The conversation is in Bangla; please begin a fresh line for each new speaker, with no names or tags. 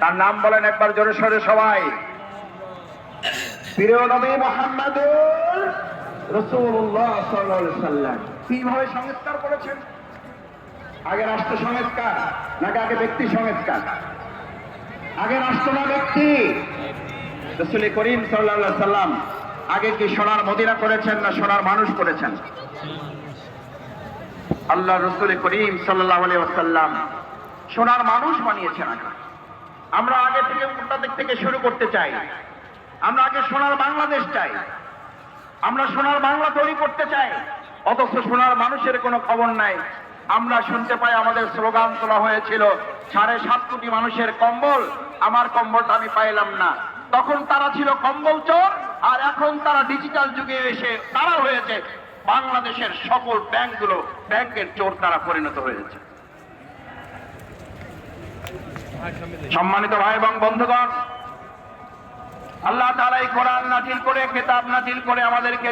তার নাম বলেন একবার জোরে সরে সবাই। কীভাবে সংস্কার করেছেন? আগে রাষ্ট্র সংস্কার, নাকি আগে ব্যক্তি সংস্কার? আগে রাষ্ট্র না ব্যক্তি। রসুল করিম সাল্লাহ সাল্লাম আগে কি সোনার মদিনা করেছেন না সোনার মানুষ করেছেন? আল্লাহ রসুল করিম সাল্লাহ আসাল্লাম সোনার মানুষ বানিয়েছেন আগে। আমরা আগে থেকে উল্টা দিক থেকে শুরু করতে চাই। আমরা আগে সোনার বাংলাদেশ চাই। আমরা সোনার বাংলা তৈরি করতে চাই। অথচ সোনার মানুষের কোনো খবর নাই। আমরা শুনতে পাই আমাদের স্লোগান তোলা হয়েছিল, সাড়ে সাত কোটি মানুষের কম্বল, আমার কম্বলটা আমি পাইলাম না। তখন তারা ছিল কম্বল চোর, আর এখন তারা ডিজিটাল যুগে এসে তারা হয়েছে। বাংলাদেশের সকল ব্যাংকগুলো ব্যাংকের চোর তারা পরিণত হয়েছে। সম্মানিত ভাই এবং বন্ধুগণ আল্লাহ তালাই কোরআন নাজিল করে কেতাব নাজিল করে আমাদেরকে